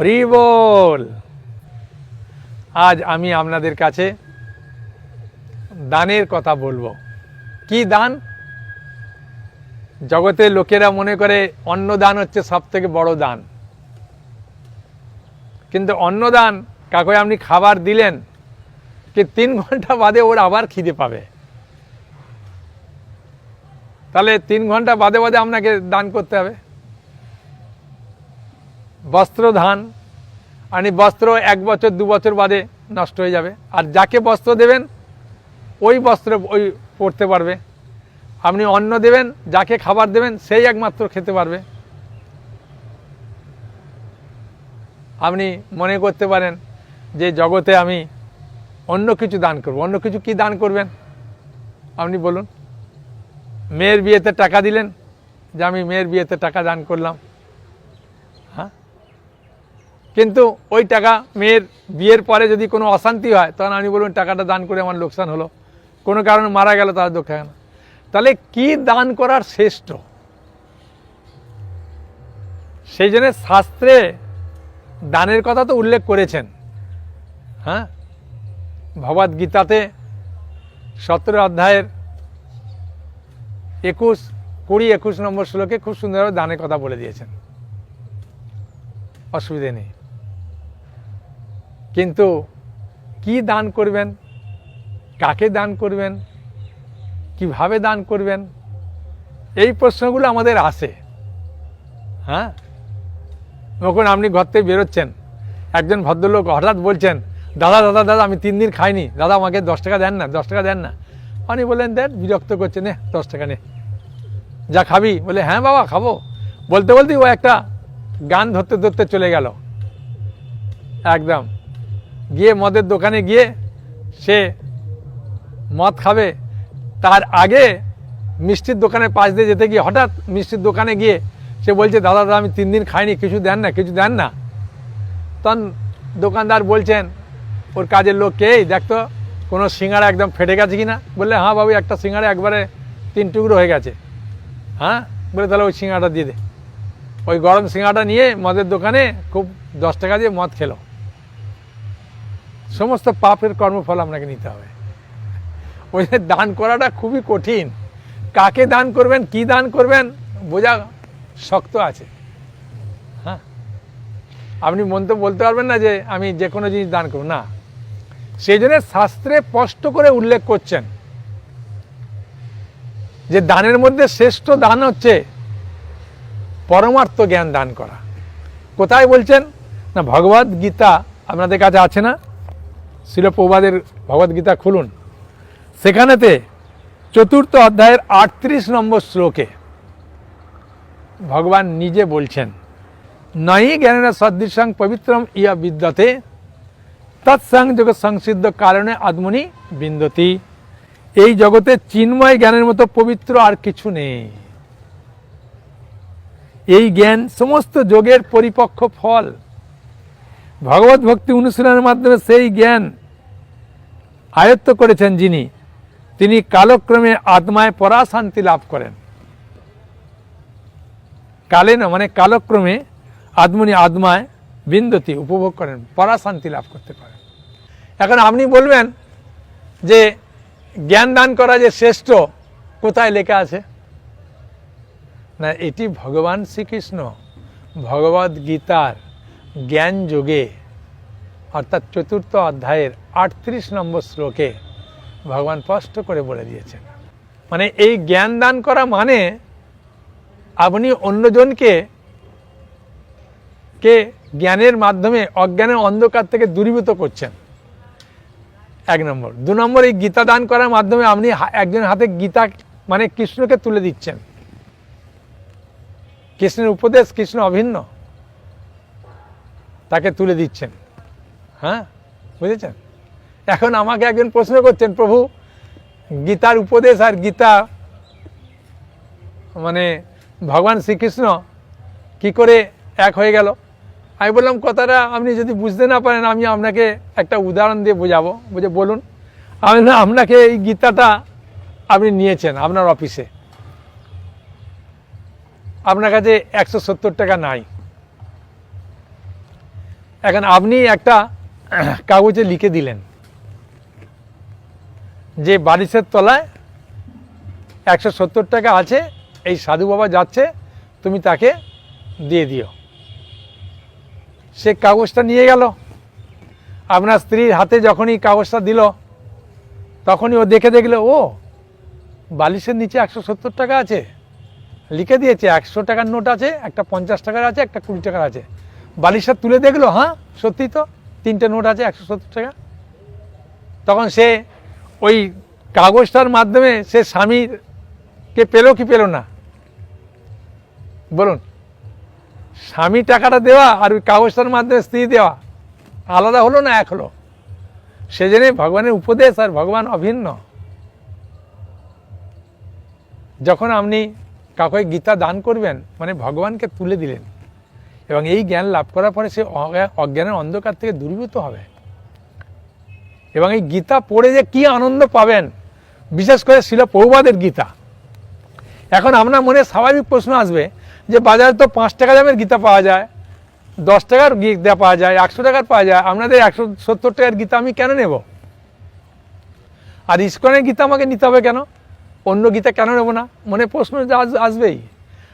হরি বল। আজ আমি আপনাদের কাছে দানের কথা বলব। কি দান? জগতে লোকেরা মনে করে অন্ন দান হচ্ছে সব থেকে বড় দান। কিন্তু অন্নদান কাকে আপনি খাবার দিলেন, কি তিন ঘণ্টা বাদে ওর আবার খিদে পাবে? তাহলে তিন ঘণ্টা বাদে বাদে আপনাকে দান করতে হবে। বস্ত্র ধান আপনি বস্ত্র এক বছর, দু বছর বাদে নষ্ট হয়ে যাবে। আর যাকে বস্ত্র দেবেন, ওই বস্ত্র ওই পরতে পারবে। আপনি অন্ন দেবেন, যাকে খাবার দেবেন, সেই একমাত্র খেতে পারবে। আপনি মনে করতে পারেন যে জগতে আমি অন্য কিছু দান করব। অন্য কিছু কি দান করবেন? আপনি বলুন। মেয়ের বিয়েতে টাকা দিলেন, যে আমি মেয়ের বিয়েতে টাকা দান করলাম। কিন্তু ওই টাকা মেয়ের বিয়ের পরে যদি কোনো অশান্তি হয়, তখন আমি বলবেন টাকাটা দান করে আমার লোকসান হলো। কোনো কারণে মারা গেল তার দুঃখ না। তাহলে কি দান করার শ্রেষ্ঠ? সেই জন্য শাস্ত্রে দানের কথা তো উল্লেখ করেছেন। হ্যাঁ? ভগবদ গীতাতে সতেরো অধ্যায়ের একুশ, কুড়ি, একুশ নম্বর শ্লোকে খুব সুন্দরভাবে দানের কথা বলে দিয়েছেন। অসুবিধে নেই। কিন্তু কি দান করবেন? কাকে দান করবেন? কীভাবে দান করবেন? এই প্রশ্নগুলো আমাদের আসে হ্যাঁ? তখন আপনি ঘর থেকে বেরোচ্ছেন, একজন ভদ্রলোক হঠাৎ বলছেন, দাদা দাদা দাদা, আমি তিন দিন খাইনি। দাদা আমাকে দশ টাকা দেন না, দশ টাকা দেন না। আপনি বললেন, দেন, বিরক্ত করছে, নে, দশ টাকা নে। যা খাবি? বলে হ্যাঁ বাবা, খাব। বলতে, বলতেই ও একটা গান ধরতে ধরতে চলে গেল। একদম। গিয়ে মদের দোকানে গিয়ে সে মদ খাবে। তার আগে মিষ্টির দোকানে পাশ দিয়ে যেতে গিয়ে হঠাৎ মিষ্টির দোকানে গিয়ে সে বলছে, দাদা দাদা, আমি তিন দিন খাইনি, কিছু দেন না, কিছু দেন না। তখন দোকানদার বলছেন, ওর কাজের লোক কে এই? দেখতো কোনো সিঙ্গারা একদম ফেটে গেছে কি না বললে হ্যাঁ বাবু, একটা সিঙ্গারা একবারে তিন টুকরো হয়ে গেছে। হ্যাঁ? বলে, তাহলে ওই সিঙ্গারাটা দিয়ে দে। ওই গরম সিঙ্গারাটা নিয়ে মদের দোকানে খুব দশ টাকা দিয়ে মদ খেলো। সমস্ত পাপের কর্মফল আপনাকে নিতে হবে। ওই যে দান করাটা খুবই কঠিন। কাকে দান করবেন, কি দান করবেন, বোঝা শক্ত আছে। হ্যাঁ? আপনি মন তো বলতে পারবেন না যে আমি যে কোনো জিনিস দান করব। না। সেই জন্য শাস্ত্রে স্পষ্ট করে উল্লেখ করছেন। যে দানের মধ্যে শ্রেষ্ঠ দান হচ্ছে পরমার্থ জ্ঞান দান করা। কোথায় বলছেন? না, ভগবদ গীতা আপনাদের কাছে আছে না? শিলপ্রবাদের ভগবদ গীতা খুলুন। সেখানেতে চতুর্থ অধ্যায়ের আটত্রিশ নম্বর শ্লোকে ভগবান নিজে বলছেন নয়ি জ্ঞানের সদৃশং পবিত্রম ইয়া বিদ্যতে তৎসংযোগ সংসিদ্ধ কারণে আত্মনি বিন্দতি। এই জগতে চিন্ময় জ্ঞানের মতো পবিত্র আর কিছু নেই। এই জ্ঞান সমস্ত যোগের পরিপক্ষ ফল। ভগবত ভক্তি অনুশীলনের মাধ্যমে সেই জ্ঞান আয়ত্ত করেছেন যিনি, তিনি কালক্রমে আত্মায় পরাশান্তি লাভ করেন। কালে না মানে কালক্রমে আত্মনি আত্মায় বিন্দতি উপভোগ করেন, পরাশান্তি লাভ করতে পারেন। এখন আপনি বলবেন যে জ্ঞান দান করা যে শ্রেষ্ঠ, কোথায় লেখা আছে? না, এটি ভগবান শ্রীকৃষ্ণ ভগবদ গীতার জ্ঞান যোগে অর্থাৎ চতুর্থ অধ্যায়ের আটত্রিশ নম্বর শ্লোকে ভগবান স্পষ্ট করে বলে দিয়েছেন। মানে এই জ্ঞান দান করা মানে আপনি অন্যজনকে কে জ্ঞানের মাধ্যমে অজ্ঞানের অন্ধকার থেকে দূরীভূত করছেন। এক নম্বর। দু নম্বর, এই গীতা দান করার মাধ্যমে আপনি একজন হাতে গীতা মানে কৃষ্ণকে তুলে দিচ্ছেন। কৃষ্ণের উপদেশ কৃষ্ণ অভিন্ন। তাকে তুলে দিচ্ছেন। হ্যাঁ? বুঝেছেন? এখন আমাকে একজন প্রশ্ন করছেন প্রভু গীতার উপদেশ আর গীতা মানে ভগবান শ্রীকৃষ্ণ কি করে এক হয়ে গেল? আমি বললাম কথাটা আপনি যদি বুঝতে না পারেন আমি আপনাকে একটা উদাহরণ দিয়ে বোঝাবো। বুঝে বলুন আমি বললাম, আপনাকে এই গীতাটা আপনি নিয়েছেন আপনার অফিসে। আপনার কাছে একশো সত্তর টাকা নাই। এখন আপনি একটা কাগজে লিখে দিলেন। যে বারিশের তলায় একশো সত্তর টাকা আছে, এই সাধু বাবা যাচ্ছে, তুমি তাকে দিয়ে দিও। সে কাগজটা নিয়ে গেল। আপনার স্ত্রীর হাতে যখনই কাগজটা দিল, তখনই ও দেখে দেখল, ও, বালিশের নিচে একশো সত্তর টাকা আছে। লিখে দিয়েছে, একশো টাকার নোট আছে, একটা পঞ্চাশ টাকার আছে, একটা কুড়ি টাকার আছে। বালিশটা তুলে দেখল হ্যাঁ সত্যি তো? তিনটে নোট আছে, একশো সত্তর টাকা। তখন সে ওই কাগজটার মাধ্যমে সে স্বামীকে পেল কি পেল না? বলুন। স্বামী টাকাটা দেওয়া আর ওই কাগজটার মাধ্যমে স্ত্রী দেওয়া আলাদা হলো না এক হলো? সেজন্য ভগবানের উপদেশ আর ভগবান অভিন্ন। যখন আপনি কাউকে গীতা দান করবেন মানে ভগবানকে তুলে দিলেন এবং এই জ্ঞান লাভ করার পরে সে অজ্ঞা- অজ্ঞানের অন্ধকার থেকে দূরীভূত হবে। এবং এই গীতা পড়ে যে কি আনন্দ পাবেন, বিশেষ করে শিল পৌবাদের গীতা। এখন আপনার মনে স্বাভাবিক প্রশ্ন আসবে যে বাজারে তো পাঁচ টাকা দামের গীতা পাওয়া যায়, দশ টাকার গীতা পাওয়া যায়, একশো টাকার পাওয়া যায়, আপনাদের একশো সত্তর টাকার গীতা আমি কেন নেব? আর ইস্কনের গীতা আমাকে নিতে হবে কেন? অন্য গীতা কেন নেব না? মনে প্রশ্ন আসবেই।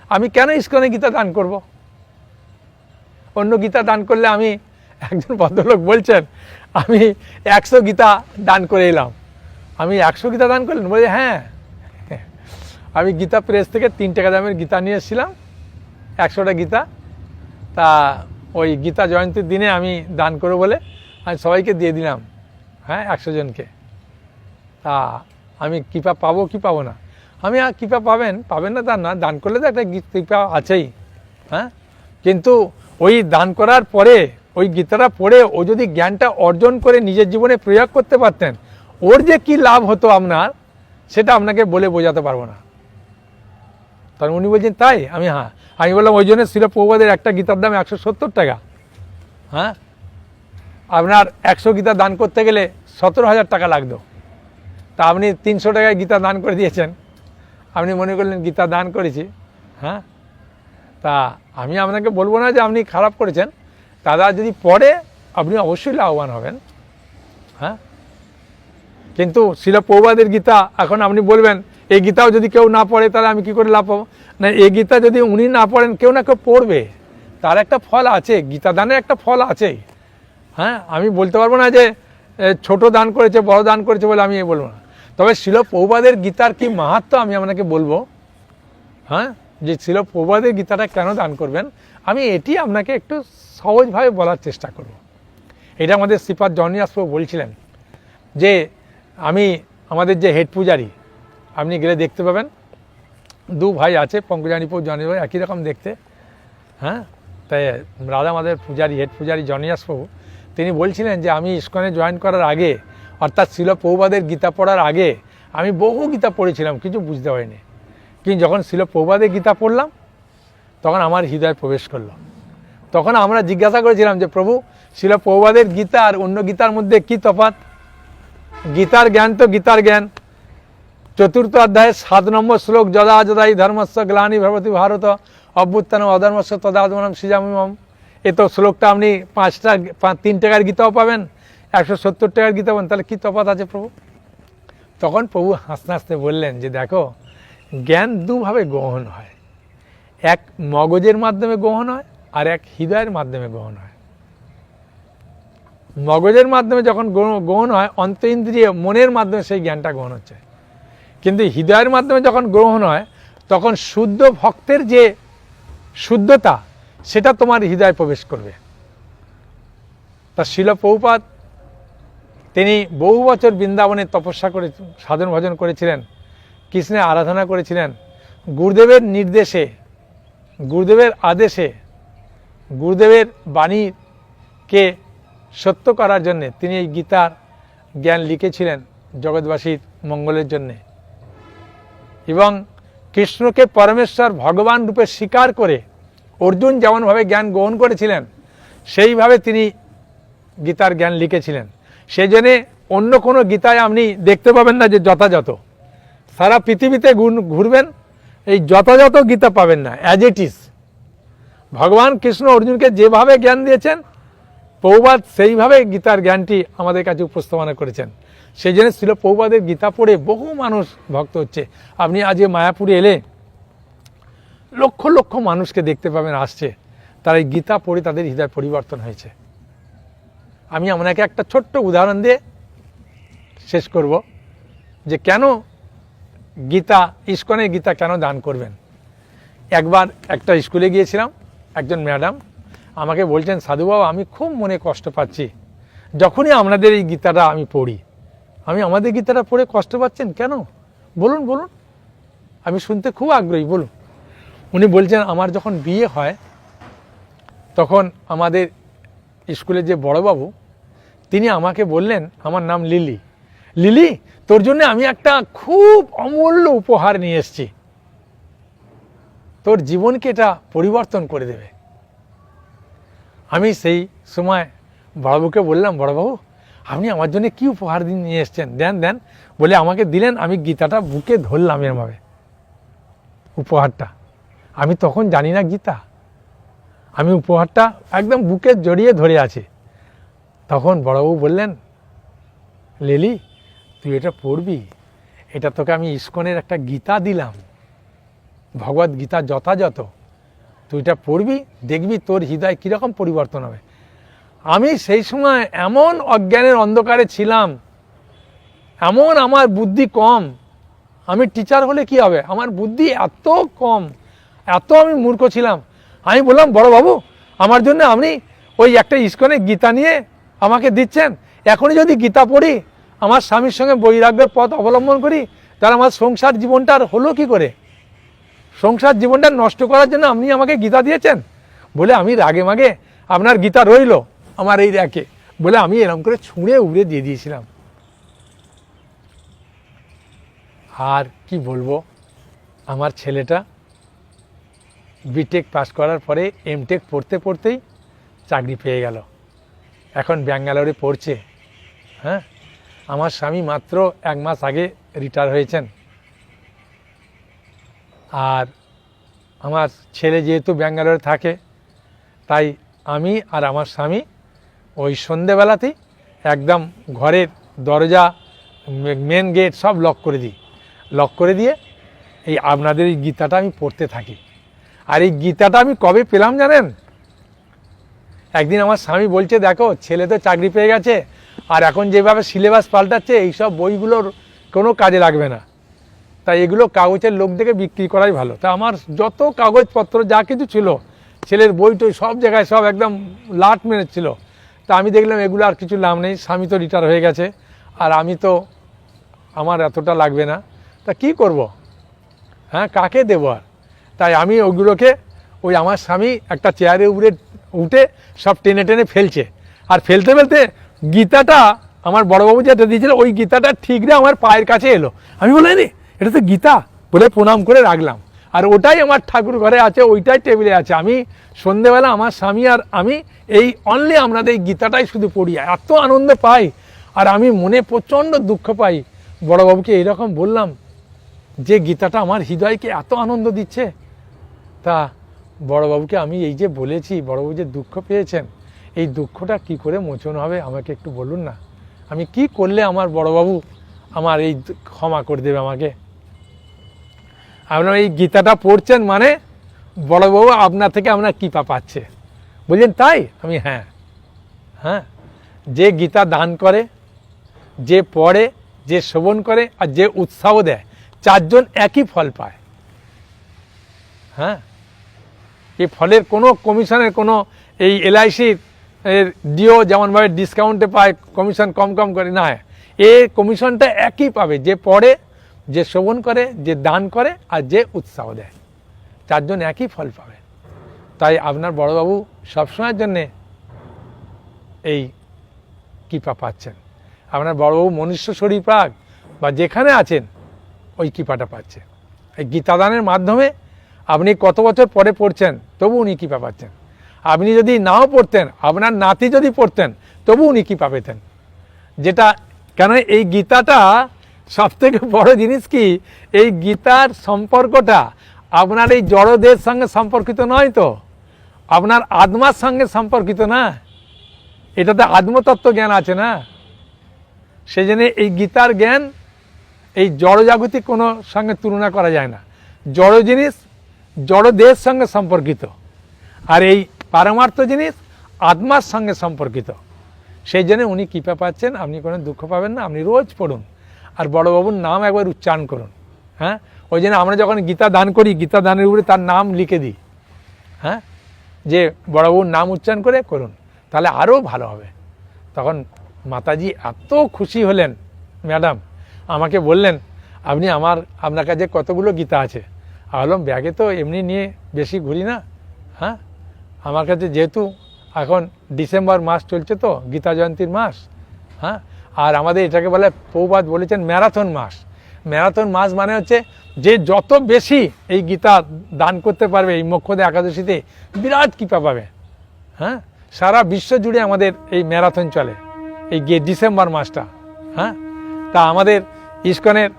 আমি কেন ইস্কনের গীতা দান করব? অন্য গীতা দান করলে আমি একজন ভদ্রলোক বলছেন, আমি একশো গীতা দান করে এলাম। আমি একশো গীতা দান করলেন? বলে হ্যাঁ। আমি গীতা প্রেস থেকে তিন টাকা দামের গীতা নিয়ে এসেছিলাম, একশোটা গীতা। তা ওই গীতা জয়ন্তীর দিনে আমি দান করব বলে আমি সবাইকে দিয়ে দিলাম হ্যাঁ একশো জনকে। তা আমি কৃপা পাবো কি পাবো না? আমি কৃপা পাবেন পাবেন না তার না, দান করলে তো একটা কৃপা আছেই হ্যাঁ। কিন্তু ওই দান করার পরে, ওই গীতাটা পড়ে ও যদি জ্ঞানটা অর্জন করে নিজের জীবনে প্রয়োগ করতে পারতেন, ওর যে কি লাভ হতো আপনার, সেটা আপনাকে বলে বোঝাতে পারব না। তখন উনি বলছেন, তাই? আমি হ্যাঁ। আমি বললাম, ওই জন্য শিল প্রভুদের একটা গীতার দাম একশো সত্তর টাকা। হ্যাঁ? আপনার একশো গীতা দান করতে গেলে সতেরো হাজার টাকা লাগতো। তা আপনি তিনশো টাকায় গীতা দান করে দিয়েছেন। আপনি মনে করলেন গীতা দান করেছি। হ্যাঁ? তা আমি আপনাকে বলব না যে আপনি খারাপ করেছেন। দাদা যদি পড়ে, আপনি অবশ্যই লাভবান হবেন। হ্যাঁ? কিন্তু শিল পৌবাদের গীতা, এখন আপনি বলবেন, এই গীতাও যদি কেউ না পড়ে, তাহলে আমি কি করে লাভ পাবো না, এই গীতা যদি উনি না পড়েন, কেউ না কেউ পড়বে। তার একটা ফল আছে গীতা দানের একটা ফল আছে। হ্যাঁ? আমি বলতে পারব না যে ছোট দান করেছে, বড় দান করেছে বলে আমি এ বলব না। তবে শিল পৌবাদের গীতার কি মাহাত্ম আমি আপনাকে বলব? হ্যাঁ? যে শিল পৌবাদের গীতাটা কেন দান করবেন, আমি এটি আপনাকে একটু সহজভাবে বলার চেষ্টা করব। এটা আমাদের শ্রীপাদ জনিয়াসপ্রভু বলছিলেন যে, আমি আমাদের যে হেড পূজারি, আপনি গেলে দেখতে পাবেন, দু ভাই আছে পঙ্কজানিপুর জনিপুর একই রকম দেখতে। হ্যাঁ? তাই রাধা আমাদের পূজারি, হেড পূজারি প্রভু, তিনি বলছিলেন যে, আমি ইস্কনে জয়েন করার আগে, অর্থাৎ শিল পৌবাদের গীতা পড়ার আগে, আমি বহু গীতা পড়েছিলাম, কিছু বুঝতে পারিনি। কিন্তু যখন শিল প্রবাদে গীতা পড়লাম, তখন আমার হৃদয় প্রবেশ করল। তখন আমরা জিজ্ঞাসা করেছিলাম যে, প্রভু শিল প্রবাদের গীতা আর অন্য গীতার মধ্যে কি তফাৎ? গীতার জ্ঞান তো গীতার জ্ঞান। চতুর্থ অধ্যায়ে সাত নম্বর শ্লোক, যদা যদাই ধর্মস্ব গ্লানি ভগবতী ভারত, অভ্যুত্থান অধর্মস্ব তদাত্মনম সৃজামিমম এ তো শ্লোকটা আপনি পাঁচটা, পাঁচ, তিন টাকার গীতাও পাবেন, একশো সত্তর টাকার গীতা পাবেন। তাহলে কী তফাৎ আছে প্রভু? তখন প্রভু হাসতে হাসতে বললেন যে, দেখো জ্ঞান দুভাবে গ্রহণ হয়। এক মগজের মাধ্যমে গ্রহণ হয় আর এক হৃদয়ের মাধ্যমে গ্রহণ হয়। মগজের মাধ্যমে যখন গ্রহ- গ্রহণ হয় অন্ত ইন্দ্রিয় মনের মাধ্যমে সেই জ্ঞানটা গ্রহণ হচ্ছে। কিন্তু হৃদয়ের মাধ্যমে যখন গ্রহণ হয়, তখন শুদ্ধ ভক্তের যে শুদ্ধতা, সেটা তোমার হৃদয়ে প্রবেশ করবে। তা শিল তিনি বহু বছর বৃন্দাবনে তপস্যা করে, সাধন ভজন করেছিলেন। কৃষ্ণের আরাধনা করেছিলেন। গুরুদেবের নির্দেশে, গুরুদেবের আদেশে, গুরুদেবের বাণীকে সত্য করার জন্যে তিনি এই গীতার জ্ঞান লিখেছিলেন জগৎবাসীর মঙ্গলের জন্যে। এবং কৃষ্ণকে পরমেশ্বর ভগবান রূপে স্বীকার করে অর্জুন যেমনভাবে জ্ঞান গ্রহণ করেছিলেন, সেইভাবে তিনি গীতার জ্ঞান লিখেছিলেন। সেই জন্যে অন্য কোনো গীতায় আপনি দেখতে পাবেন না যে যথাযথ। সারা পৃথিবীতে ঘুর- ঘুরবেন, এই যথাযথ গীতা পাবেন না অ্যাজ ইট ইজ ভগবান কৃষ্ণ অর্জুনকে যেভাবে জ্ঞান দিয়েছেন পৌবাদ সেইভাবে গীতার জ্ঞানটি আমাদের কাছে উপস্থাপনা করেছেন। সেই জন্য ছিল পৌবাদের গীতা পড়ে বহু মানুষ ভক্ত হচ্ছে। আপনি আজ মায়াপুরে এলে লক্ষ লক্ষ মানুষকে দেখতে পাবেন, আসছে। তারা এই গীতা পড়ে তাদের হৃদয় পরিবর্তন হয়েছে। আমি আপনাকে একটা ছোট্ট উদাহরণ দিয়ে শেষ করব যে কেন গীতা, ইস্কনের গীতা কেন দান করবেন? একবার একটা স্কুলে গিয়েছিলাম, একজন ম্যাডাম আমাকে বলছেন, সাধু বাবা, আমি খুব মনে কষ্ট পাচ্ছি। যখনই আপনাদের এই গীতাটা আমি পড়ি, আমি আমাদের গীতাটা পড়ে কষ্ট পাচ্ছেন কেন? বলুন বলুন। আমি শুনতে খুব আগ্রহী, বলুন। উনি বলছেন, আমার যখন বিয়ে হয়, তখন আমাদের স্কুলের যে বড়বাবু, তিনি আমাকে বললেন, আমার নাম লিলি। লিলি, তোর জন্য আমি একটা খুব অমূল্য উপহার নিয়ে এসেছি। তোর জীবনকে এটা পরিবর্তন করে দেবে। আমি সেই সময় বড়বাবুকে বললাম বড়বাবু আপনি আমার জন্য কি উপহার দিন নিয়ে এসছেন। দেন দেন, বলে আমাকে দিলেন, আমি গীতাটা বুকে ধরলাম এরভাবে। উপহারটা। আমি তখন জানি না গীতা। আমি উপহারটা একদম বুকে জড়িয়ে ধরে আছি। তখন বড়বাবু বললেন, লেলি তুই এটা পড়বি? এটা তোকে আমি ইস্কনের একটা গীতা দিলাম। ভগবত গীতা যথাযথ। তুই এটা পড়বি, দেখবি তোর হৃদয় কীরকম পরিবর্তন হবে। আমি সেই সময় এমন অজ্ঞানের অন্ধকারে ছিলাম, এমন আমার বুদ্ধি কম। আমি টিচার হলে কি হবে? আমার বুদ্ধি এত কম, এত আমি মূর্খ ছিলাম। আমি বললাম, বড় বাবু, আমার জন্য আপনি ওই একটা ইস্কনের গীতা নিয়ে আমাকে দিচ্ছেন। এখনই যদি গীতা পড়ি আমার স্বামীর সঙ্গে বৈরাগ্যের পথ অবলম্বন করি, তাহলে আমার সংসার জীবনটা আর হলো কি করে? সংসার জীবনটা নষ্ট করার জন্য আপনি আমাকে গীতা দিয়েছেন। বলে আমি রাগে মাগে আপনার গীতা রইল, আমার এই র্যাকে। বলে আমি এরকম করে ছুঁড়ে উড়ে দিয়ে দিয়েছিলাম। আর কি বলব, আমার ছেলেটা বিটেক পাস করার পরে এমটেক পড়তে পড়তেই চাকরি পেয়ে গেল। এখন ব্যাঙ্গালোরে পড়ছে হ্যাঁ? আমার স্বামী মাত্র এক মাস আগে রিটায়ার হয়েছেন। আর আমার ছেলে যেহেতু ব্যাঙ্গালোরে থাকে, তাই আমি আর আমার স্বামী ওই সন্ধেবেলাতেই একদম ঘরের দরজা মেন গেট সব লক করে দিই। লক করে দিয়ে এই আপনাদের এই গীতাটা আমি পড়তে থাকি। আর এই গীতাটা আমি কবে পেলাম জানেন? একদিন আমার স্বামী বলছে, দেখো, ছেলে তো চাকরি পেয়ে গেছে আর এখন যেভাবে সিলেবাস পাল্টাচ্ছে, এইসব বইগুলোর কোনো কাজে লাগবে না। তাই এগুলো কাগজের লোক দেখে বিক্রি করাই ভালো। তা আমার যত কাগজপত্র যা কিছু ছিল, ছেলের বই টই সব জায়গায় সব একদম লাট মেরেছিল। তা আমি দেখলাম এগুলো আর কিছু লাভ নেই, স্বামী তো রিটায়ার হয়ে গেছে, আর আমি তো আমার এতটা লাগবে না। তা কি করব? হ্যাঁ কাকে দেবো আর? তাই আমি ওগুলোকে ওই আমার স্বামী একটা চেয়ারে উপরে উঠে সব টেনে টেনে ফেলছে। আর ফেলতে ফেলতে গীতাটা আমার বড়বাবু যেটা দিয়েছিল, ওই গীতাটা ঠিক রে আমার পায়ের কাছে এলো। আমি বলে এটা তো গীতা। বলে প্রণাম করে রাখলাম। আর ওটাই আমার ঠাকুর ঘরে আছে, ওইটাই টেবিলে আছে। আমি সন্ধেবেলা আমার স্বামী আর আমি, এই অনলি আপনাদের এই গীতাটাই শুধু পড়ি। এত আনন্দ পাই। আর আমি মনে প্রচণ্ড দুঃখ পাই। বড়বাবুকে এইরকম বললাম যে, গীতাটা আমার হৃদয়কে এত আনন্দ দিচ্ছে। তা বড়বাবুকে আমি এই যে বলেছি বড়বাবু যে দুঃখ পেয়েছেন এই দুঃখটা কি করে মোচন হবে? আমাকে একটু বলুন না। আমি কি করলে আমার বড়বাবু আমার এই ক্ষমা করে দেবে আমাকে? আপনার এই গীতাটা পড়ছেন মানে বড়বাবু আপনার থেকে আপনার কৃপা পাচ্ছে। বলছেন তাই? আমি হ্যাঁ। হ্যাঁ? যে গীতা দান করে, যে পড়ে, যে শ্রবণ করে আর যে উৎসাহ দেয়, চারজন একই ফল পায়। হ্যাঁ? এই ফলের কোনো কমিশনের কোনো এই এলআইসির ডিও যেমনভাবে ডিসকাউন্টে পায় কমিশন কম কম করে, না এ কমিশনটা একই পাবে, যে পড়ে, যে শ্রবণ করে, যে দান করে, আর যে উৎসাহ দেয়। চারজন একই ফল পাবে। তাই আপনার বড়বাবু সবসময়ের জন্যে এই কৃপা পাচ্ছেন। আপনার বড়বাবু মনুষ্য শরীর পাক বা যেখানে আছেন, ওই কৃপাটা পাচ্ছে। এই গীতাদানের মাধ্যমে আপনি কত বছর পরে পড়ছেন, তবু উনি কৃপা পাচ্ছেন। আপনি যদি নাও পড়তেন, আপনার নাতি যদি পড়তেন, তবু উনি কৃপা পেতেন? যেটা, কেন এই গীতাটা সব থেকে বড় জিনিস কি? এই গীতার সম্পর্কটা আপনার এই জড়দের সঙ্গে সম্পর্কিত নয় তো? আপনার আত্মার সঙ্গে সম্পর্কিত না? এটাতে আত্মতত্ত্ব জ্ঞান আছে না? সেই জন্য এই গীতার জ্ঞান এই জড়জাগতিক কোনো সঙ্গে তুলনা করা যায় না। জড় জিনিস জড়দের সঙ্গে সম্পর্কিত। আর এই পারমার্থ জিনিস, আত্মার সঙ্গে সম্পর্কিত। সেই জন্য উনি কৃপা পাচ্ছেন, আপনি কোনো দুঃখ পাবেন না, আপনি রোজ পড়ুন। আর বড়বাবুর নাম একবার উচ্চারণ করুন হ্যাঁ? ওই জন্য আমরা যখন গীতা দান করি, গীতা দানের উপরে তার নাম লিখে দিই হ্যাঁ? যে বড়বাবুর নাম উচ্চারণ করে করুন, তাহলে আরও ভালো হবে। তখন মাতাজি এত খুশি হলেন, ম্যাডাম, আমাকে বললেন, আপনি আমার, আপনার কাছে কতগুলো গীতা আছে? আমি বললাম, ব্যাগে তো এমনি নিয়ে বেশি ঘুরি না হ্যাঁ? আমার কাছে যেহেতু এখন ডিসেম্বর মাস চলছে তো, গীতা জয়ন্তীর মাস হ্যাঁ? আর আমাদের এটাকে বলে পৌবাদ বলেছেন ম্যারাথন মাস। ম্যারাথন মাস মানে হচ্ছে যে যত বেশি এই গীতা দান করতে পারবে, এই মক্ষদে একাদশীতে বিরাট কৃপা পাবে হ্যাঁ? সারা বিশ্ব জুড়ে আমাদের এই ম্যারাথন চলে, এই গিয়ে ডিসেম্বর মাসটা হ্যাঁ? তা আমাদের ইস্কনের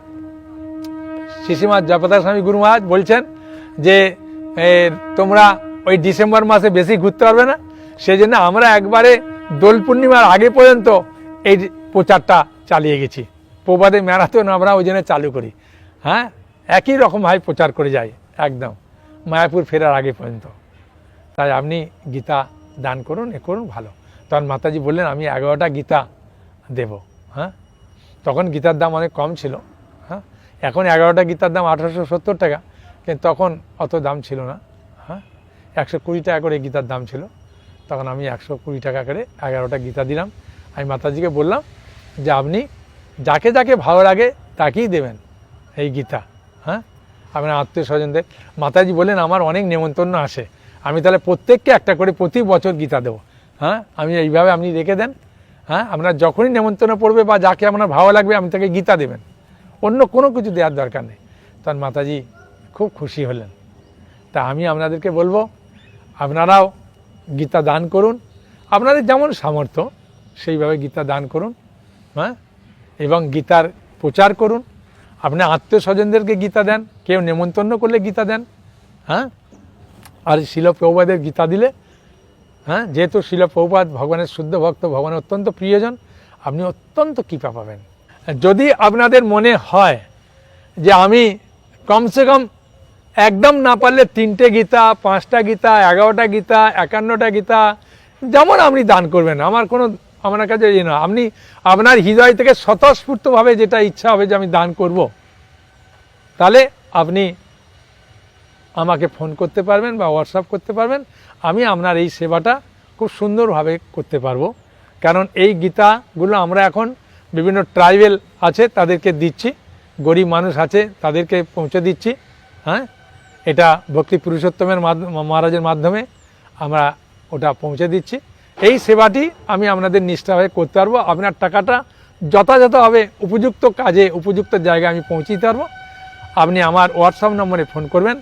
শিশিমা জগদার স্বামী গুরু মহারাজ বলছেন যে তোমরা ওই ডিসেম্বর মাসে বেশি ঘুরতে পারবে না। সেই জন্য আমরা একবারে দোল পূর্ণিমার আগে পর্যন্ত এই প্রচারটা চালিয়ে গেছি। প্রবাদে ম্যারাথন আমরা ওই জন্য চালু করি। হ্যাঁ? একই রকম ভাই প্রচার করে যাই, একদম। মায়াপুর ফেরার আগে পর্যন্ত। তাই আপনি গীতা দান করুন, এ করুন, ভালো। তখন মাতাজি বললেন, আমি এগারোটা গীতা দেব। হ্যাঁ? তখন গীতার দাম অনেক কম ছিল। হ্যাঁ? এখন এগারোটা গীতার দাম আঠারোশো সত্তর টাকা। কিন্তু তখন অত দাম ছিল না। একশো কুড়ি টাকা করে গীতার দাম ছিল। তখন আমি একশো কুড়ি টাকা করে এগারোটা গীতা দিলাম। আমি মাতাজিকে বললাম যে, আপনি যাকে যাকে ভালো লাগে তাকেই দেবেন এই গীতা। হ্যাঁ? আপনার আত্মীয় স্বজনদের মাতাজি বললেন, আমার অনেক নেমন্তন্ন আসে। আমি তাহলে প্রত্যেককে একটা করে প্রতি বছর গীতা দেবো। হ্যাঁ? আমি এইভাবে আপনি রেখে দেন। হ্যাঁ? আপনার যখনই নেমন্তন্ন পড়বে বা যাকে আপনার ভালো লাগবে, আপনি তাকে গীতা দেবেন। অন্য কোনো কিছু দেওয়ার দরকার নেই। তখন মাতাজি খুব খুশি হলেন। তা আমি আপনাদেরকে বলব আপনারাও গীতা দান করুন। আপনাদের যেমন সামর্থ্য, সেইভাবে গীতা দান করুন হ্যাঁ? এবং গীতার প্রচার করুন। আপনি আত্মীয় স্বজনদেরকে গীতা দেন, কেউ নেমন্তন্ন করলে গীতা দেন হ্যাঁ? আর শিল প্রভুপাদের গীতা দিলে হ্যাঁ? যেহেতু শিল প্রভুপাদ ভগবানের শুদ্ধ ভক্ত ভগবানের অত্যন্ত প্রিয়জন, আপনি অত্যন্ত কৃপা পাবেন। যদি আপনাদের মনে হয় যে আমি কমসে কম একদম না পারলে তিনটে গীতা, পাঁচটা গীতা, এগারোটা গীতা, একান্নটা গীতা, যেমন আপনি দান করবেন, আমার কোনো, আমার কাছে ইয়ে না। আপনি আপনার হৃদয় থেকে স্বতঃস্ফূর্তভাবে যেটা ইচ্ছা হবে যে আমি দান করব, তাহলে আপনি আমাকে ফোন করতে পারবেন বা হোয়াটসঅ্যাপ করতে পারবেন, আমি আপনার এই সেবাটা খুব সুন্দরভাবে করতে পারব। কারণ এই গীতাগুলো আমরা এখন বিভিন্ন ট্রাইবেল আছে, তাদেরকে দিচ্ছি, গরিব মানুষ আছে, তাদেরকে পৌঁছে দিচ্ছি হ্যাঁ? এটা ভক্তি পুরুষোত্তমের মহারাজের মাধ্যমে আমরা ওটা পৌঁছে দিচ্ছি। এই সেবাটি আমি আপনাদের নিষ্ঠাভাবে করতে পারব। আপনার টাকাটা যথাযথভাবে উপযুক্ত কাজে, উপযুক্ত জায়গায় আমি পৌঁছে দিতে পারব। আপনি আমার হোয়াটসঅ্যাপ নম্বরে ফোন করবেন।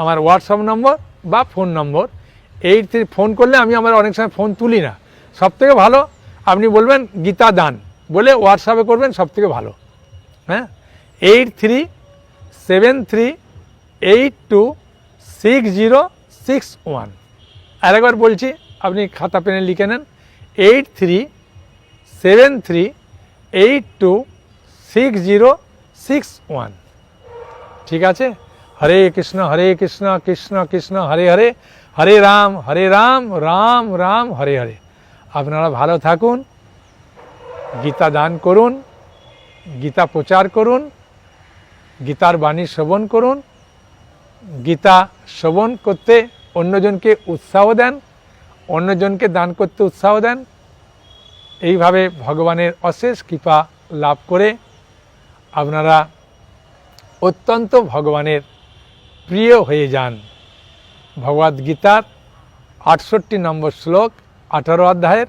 আমার হোয়াটসঅ্যাপ নম্বর বা ফোন নম্বর। এই ফোন করলে আমি আমার অনেক সময় ফোন তুলি না। সব থেকে ভালো আপনি বলবেন, গীতা দান বলে হোয়াটসঅ্যাপে করবেন সব থেকে ভালো। হ্যাঁ? Eight three seven three eight two six zero six one. আরেকবার বলছি, আপনি খাতা পেনে লিখে নেন। Eight three seven three eight two six zero six one. ঠিক আছে? হরে কৃষ্ণ হরে কৃষ্ণ কৃষ্ণ কৃষ্ণ, হরে হরে। হরে রাম হরে রাম রাম রাম, হরে হরে। আপনারা ভালো থাকুন, গীতা দান করুন, গীতা প্রচার করুন, গীতার বাণী শ্রবণ করুন। গীতা শ্রবণ করতে অন্যজনকে উৎসাহ দেন, অন্যজনকে দান করতে উৎসাহ দেন। এইভাবে ভগবানের অশেষ কৃপা লাভ করে আপনারা অত্যন্ত ভগবানের প্রিয় হয়ে যান। ভগবদ গীতার আটষট্টি নম্বর শ্লোক আঠারো অধ্যায়ের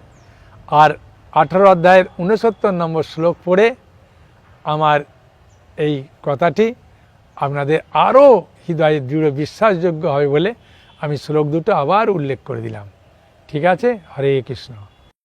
আর আঠারো অধ্যায়ের উনসত্তর নম্বর শ্লোক পড়ে আমার এই কথাটি আপনাদের আরও হৃদয়ে দৃঢ় বিশ্বাসযোগ্য হবে বলে আমি শ্লোক দুটো আবার উল্লেখ করে দিলাম। ঠিক আছে? হরে কৃষ্ণ।